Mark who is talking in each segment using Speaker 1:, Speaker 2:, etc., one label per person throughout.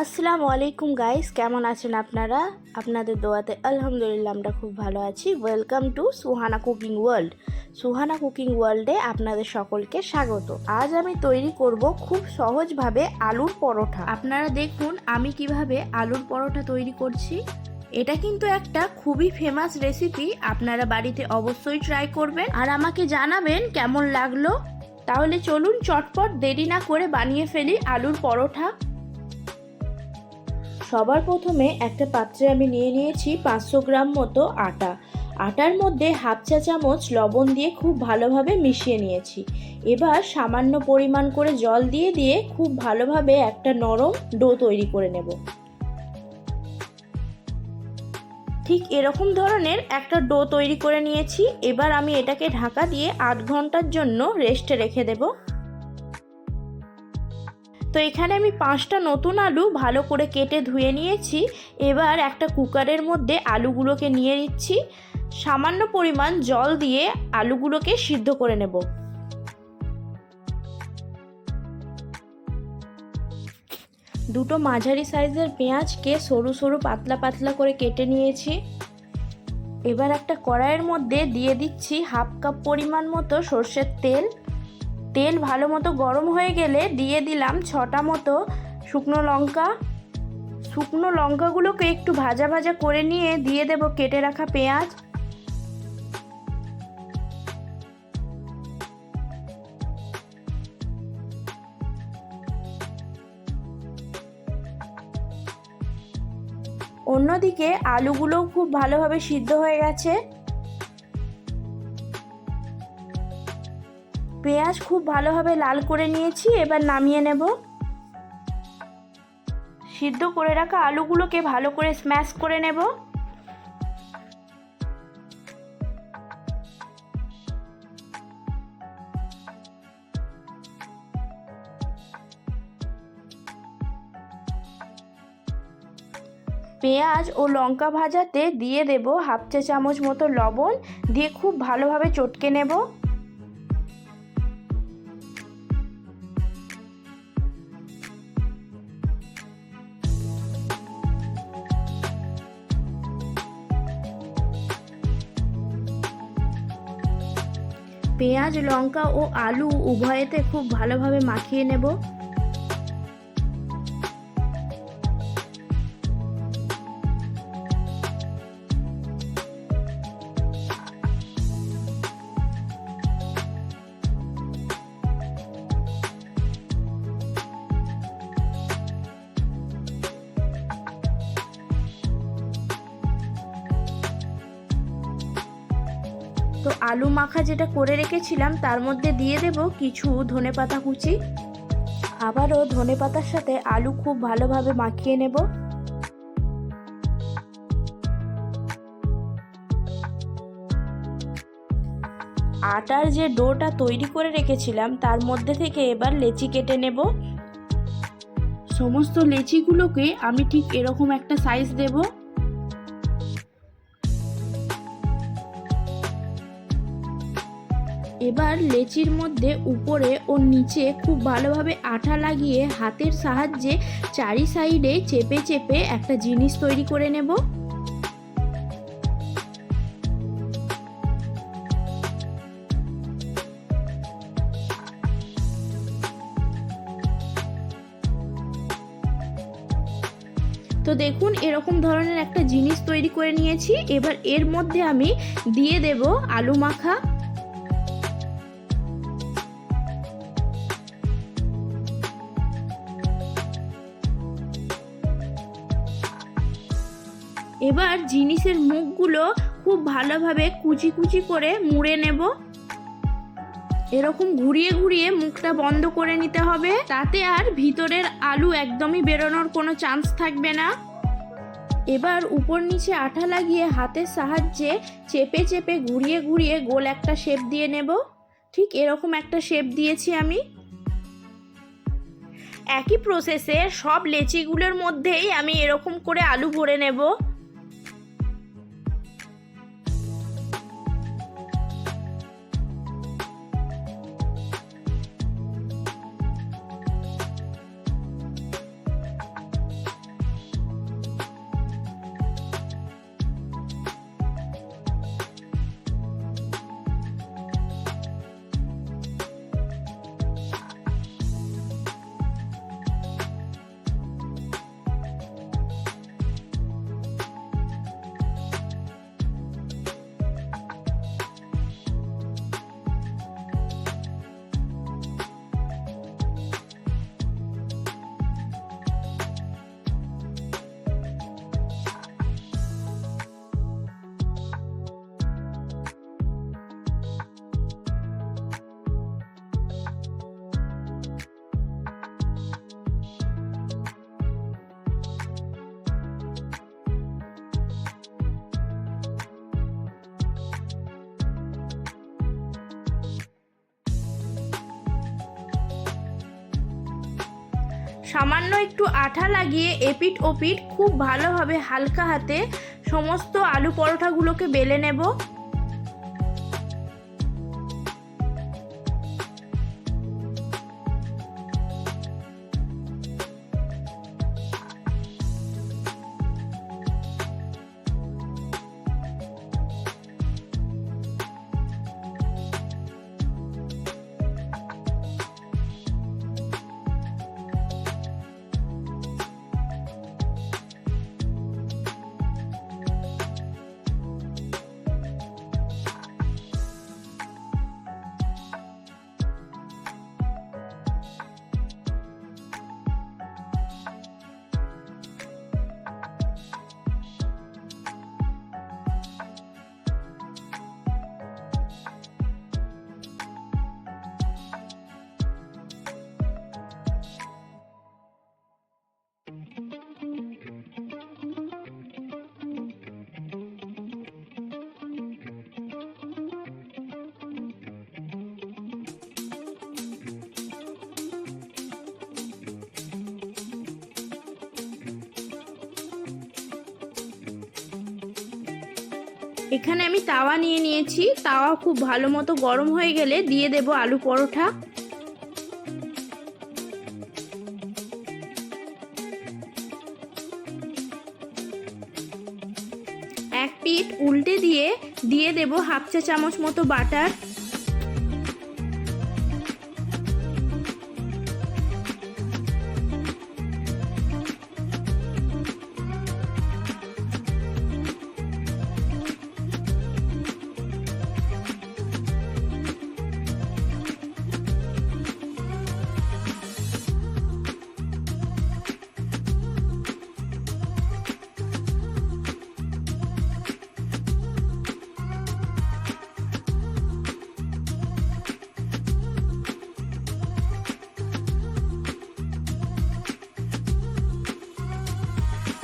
Speaker 1: আসসালামু আলাইকুম গাইস কেমন আছেন আপনারা? আপনাদের দোয়াতে আলহামদুলিল্লাহ আমরা খুব ভালো আছি। Welcome to Suhana cooking world Suhana cooking ওয়ার্ল্ডে আপনাদের সকলকে স্বাগত। আজ আমি তৈরি করব খুব সহজভাবে আলুর পরোটা। আপনারা দেখুন, আমি কীভাবে আলুর পরোটা তৈরি করছি। এটা কিন্তু একটা খুবই ফেমাস রেসিপি আপনারা বাড়িতে অবশ্যই ট্রাই করবেন। আর আমাকে জানাবেন কেমন লাগল? তাহলে চলুন চটপট দেরি না করে বানিয়ে ফেলি আলুর পরোটা। সবার প্রথমে একটা পাত্রে আমি নিয়ে নিয়েছি পাঁচশো গ্রাম মতো আটা। আটার মধ্যে হাফ চা চামচ লবণ দিয়ে খুব ভালোভাবে মিশিয়ে নিয়েছি। এবার সামান্য পরিমাণ করে জল দিয়ে দিয়ে খুব ভালোভাবে একটা নরম ডো তৈরি করে নেব। ঠিক এরকম ধরনের একটা ডো তৈরি করে নিয়েছি। এবার আমি এটাকে ঢাকা দিয়ে আধ ঘণ্টার জন্য রেস্টে রেখে দেবো। তো এখানে আমি পাঁচটা নতুন আলু ভালো করে কেটে ধুয়ে নিয়েছি। এবার একটা কুকারের মধ্যে আলুগুলোকে নিয়ে নিচ্ছি। সামান্য পরিমাণ জল দিয়ে আলুগুলোকে সিদ্ধ করে নেব। দুটো মাঝারি সাইজের পেঁয়াজকে সরু সরু পাতলা পাতলা করে কেটে নিয়েছি। এবার একটা কড়াইয়ের মধ্যে দিয়ে দিচ্ছি হাফ কাপ পরিমাণ মতো সর্ষের তেল। তেল ভালো মতো গরম হয়ে গেলে দিয়ে দিলাম ছটা মতো শুকনো লঙ্কা। শুকনো লঙ্কাগুলোকে একটু ভাজা ভাজা করে নিয়ে দিয়ে দেব কেটে রাখা পেঁয়াজ। অন্যদিকে আলুগুলোও খুব ভালোভাবে সিদ্ধ হয়ে গেছে। পেঁয়াজ খুব ভালোভাবে লাল করে নিয়েছি, এবার নামিয়ে নেব। সিদ্ধ করে রাখা আলুগুলোকে ভালো করে স্ম্যাশ করে নেব। পেঁয়াজ ও লঙ্কা ভাজাতে দিয়ে দেব হাফ চা চামচ মতো লবণ, দিয়ে খুব ভালোভাবে চটকে নেব। পেঁয়াজ লঙ্কা ও আলু উভয়েতে খুব ভালোভাবে মাখিয়ে নেব। তো আলু মাখা যেটা করে রেখেছিলাম, তার মধ্যে দিয়ে দেব কিছু ধনে পাতা কুচি। আবারও ধনে পাতার সাথে আলু খুব ভালোভাবে মাখিয়ে নেব। আটার যে ডোটা তৈরি করে রেখেছিলাম, তার মধ্যে থেকে এবার লেচি কেটে নেব। সমস্ত লেচিগুলোকে আমি ঠিক এরকম একটা সাইজ দেবো। এবার লেচির মধ্যে উপরে ও নিচে খুব ভালোভাবে আঠা লাগিয়ে হাতের সাহায্যে চারি সাইডে চেপে চেপে একটা জিনিস তৈরি করে নেব। তো দেখুন, এরকম ধরনের একটা জিনিস তৈরি করে নিয়েছি। এবার এর মধ্যে আমি দিয়ে দেব আলু মাখা। এবার জিনিসের মুখগুলো খুব ভালোভাবে কুচি কুচি করে মুড়ে নেব। এরকম ঘুরিয়ে ঘুরিয়ে মুখটা বন্ধ করে নিতে হবে। তাতে আর ভিতরের আলু একদমই বেরোনোর কোনো চান্স থাকবে না। এবার উপর নিচে আঠা লাগিয়ে হাতের সাহায্যে চেপে চেপে ঘুরিয়ে ঘুরিয়ে গোল একটা শেপ দিয়ে নেব। ঠিক এরকম একটা শেপ দিয়েছি আমি। একই প্রসেসে সব লেচিগুলোর মধ্যেই আমি এরকম করে আলু ভরে নেব। সামান্য একটু আঠা লাগিয়ে এপিট ওপিট খুব ভালোভাবে হালকা হাতে সমস্ত আলু পরোটাগুলোকে বেলে নেব। এখানে আমি তাওয়া নিয়ে নিয়েছি। তাওয়া খুব ভালো মতো গরম হয়ে গেলে দিয়ে দেব আলু পরোটা এক পিঠ উল্টে দিয়ে দিয়ে দেব হাফ চা চামচ মতো বাটার।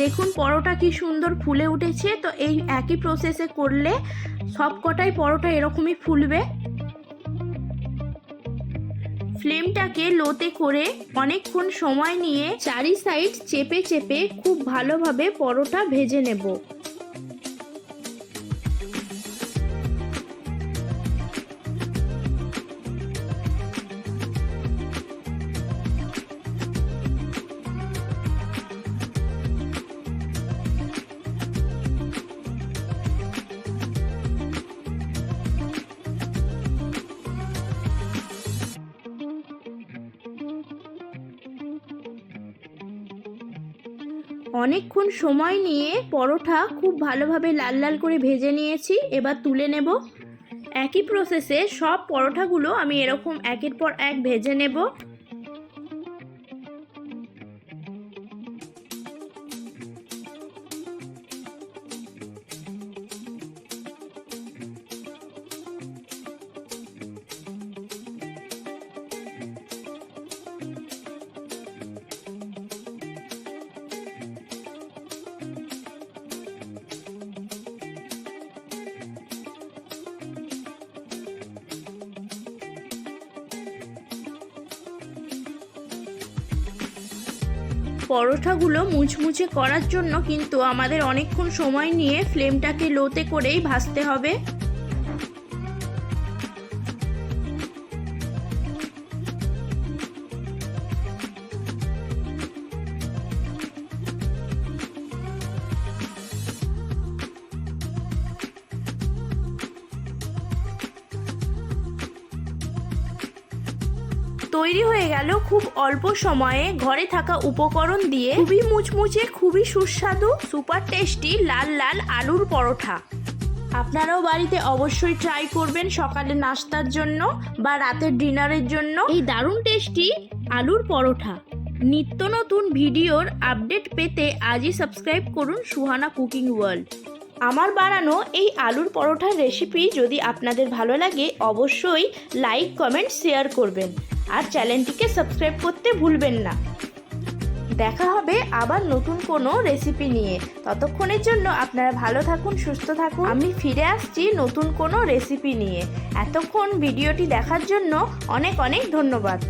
Speaker 1: দেখুন পরোটা কি সুন্দর ফুলে উঠেছে। তো এই একই প্রসেসে করলে সব কটাই পরোটা এরকমই ফুলবে। ফ্লেমটাকে লোতে করে অনেকক্ষণ সময় নিয়ে চারি সাইড চেপে চেপে খুব ভালোভাবে পরোটা ভেজে নেব। অনেকক্ষণ সময় নিয়ে পরোটা খুব ভালোভাবে লাল লাল করে ভেজে নিয়েছি, এবার তুলে নেব। একই প্রসেসে সব পরোটাগুলো আমি এরকম একের পর এক ভেজে নেব। পরোটাগুলো মুচমুচে করার জন্য কিন্তু আমাদের অনেকক্ষণ সময় নিয়ে ফ্লেমটাকে লোতে করেই ভাজতে হবে। তৈরি হয়ে গেল খুব অল্প সময়ে ঘরে থাকা উপকরণ দিয়ে খুবই মুচমুচে, খুবই সুস্বাদু সুপার টেস্টি লাল লাল আলুর পরোটা আপনারাও বাড়িতে অবশ্যই ট্রাই করবেন সকালে নাস্তার জন্য বা রাতের ডিনারের জন্য এই দারুণ টেস্টি আলুর পরোটা নিত্য নতুন ভিডিওর আপডেট পেতে আজই সাবস্ক্রাইব করুন সুহানা কুকিং ওয়ার্ল্ড আমার বানানো এই আলুর পরোটার রেসিপি যদি আপনাদের ভালো লাগে, অবশ্যই লাইক কমেন্ট শেয়ার করবেন। আর চ্যানেলটিকে সাবস্ক্রাইব করতে ভুলবেন না। দেখা হবে আবার নতুন কোনো রেসিপি নিয়ে। ততক্ষণের জন্য আপনারা ভালো থাকুন, সুস্থ থাকুন। আমি ফিরে আসছি নতুন কোনো রেসিপি নিয়ে। এতক্ষণ ভিডিওটি দেখার জন্য অনেক অনেক ধন্যবাদ।